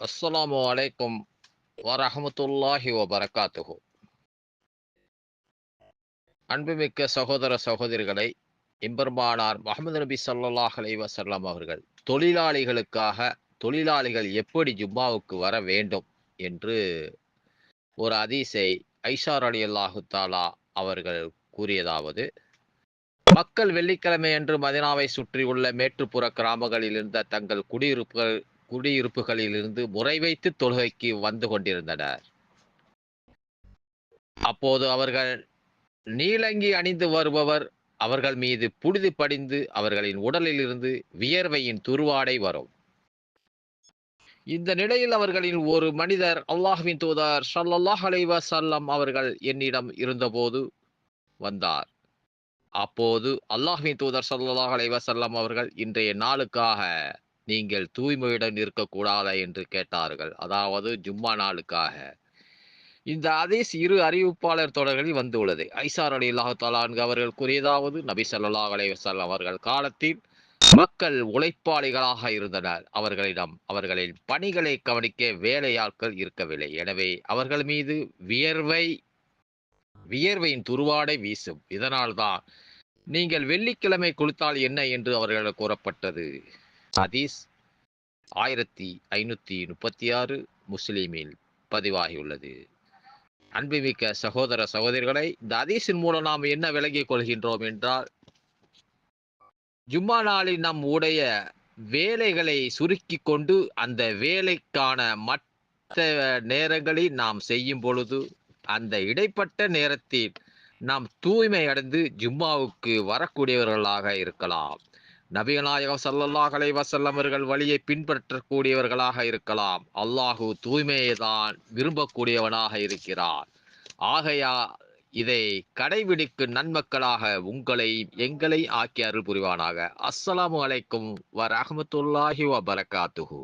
அஸ்ஸலாமு அலைக்கும் வரஹமத்துல்லாஹி வபரகாத்துஹு. அன்புமிக்க சகோதர சகோதரிகளை இம்பெருமானார் முகமது நபி சல்லாஹ் அலைஹி வஸல்லம் அவர்கள் தொழிலாளிகளுக்காக தொழிலாளிகள் எப்படி ஜும்மாவுக்கு வர வேண்டும் என்று ஒரு அதிசை ஐஷார் அலி அல்லாஹு தாலா அவர்கள் கூறியதாவது மக்கள் வெள்ளிக்கிழமை அன்று மதினாவை சுற்றியுள்ள மேற்றுப்புற கிராமங்களில் இருந்த தங்கள் குடியிருப்புகள் குடியிருப்புகளிலிருந்து முறை வைத்து தொழுகைக்கு வந்து கொண்டிருந்தனர். அப்போது அவர்கள் நீலங்கி அணிந்து வருபவர் அவர்கள் மீது புழுதி படிந்து அவர்களின் உடலில் இருந்து வியர்வையின் துருவாடை வரும். இந்த நிலையில் அவர்களின் ஒரு மனிதர் அல்லாஹ்வின் தூதர் சல்லாஹ் அலைஹி வஸல்லம் அவர்கள் என்னிடம் இருந்தபோது வந்தார். அப்போது அல்லாஹ்வின் தூதர் சல்லாஹ் அலைஹி வஸல்லம் அவர்கள் இன்றைய நாளுக்காக நீங்கள் தூய்மையுடன் இருக்கக்கூடாதா என்று கேட்டார்கள். அதாவது ஜும்மா நாளுக்காக. இந்த அதீஸ் இரு அறிவிப்பாளர் தொடர்களில் வந்துள்ளது. ஐசார் அலி அல்லாஹாலான் அவர்கள் கூறியதாவது நபி ஸல்லல்லாஹு அலைஹி அவர்கள் காலத்தில் மக்கள் உழைப்பாளிகளாக இருந்தனர். அவர்களிடம் அவர்களின் பணிகளை கவனிக்க வேலையாட்கள் இருக்கவில்லை. எனவே அவர்கள் மீது வியர்வை வியர்வையின் துருவாடை வீசும். இதனால்தான் நீங்கள் வெள்ளிக்கிழமை குளித்தால் என்ன என்று அவர்கள் கூறப்பட்டது. ஹதீஸ் ஆயிரத்தி ஐநூத்தி முப்பத்தி ஆறு முஸ்லீமில் பதிவாகியுள்ளது. அன்புமிக்க சகோதர சகோதரிகளை இந்த ஹதீஸின் மூலம் நாம் என்ன விளங்கிக் கொள்கின்றோம் என்றால் ஜும்மா நாளில் நம் உடைய வேலைகளை சுருக்கி கொண்டு அந்த வேலைக்கான மற்ற நேரங்களில் நாம் செய்யும் பொழுது அந்த இடைப்பட்ட நேரத்தில் நாம் தூய்மை அடைந்து ஜும்மாவுக்கு வரக்கூடியவர்களாக இருக்கலாம். நபிநாயகம் சல்லல்லாஹ் அலைவசல்லம் அவர்கள் வழியை பின்பற்றக்கூடியவர்களாக இருக்கலாம். அல்லாஹு தூய்மையை தான் விரும்பக்கூடியவனாக இருக்கிறார் ஆகையா இதை கடைபிடிக்கும் நன்மக்களாக உங்களை எங்களை ஆக்கி அருள் புரிவானாக. அஸ்ஸலாமு அலைக்கும் வ ரஹமத்துல்லாஹி வ பரகாத்துஹூ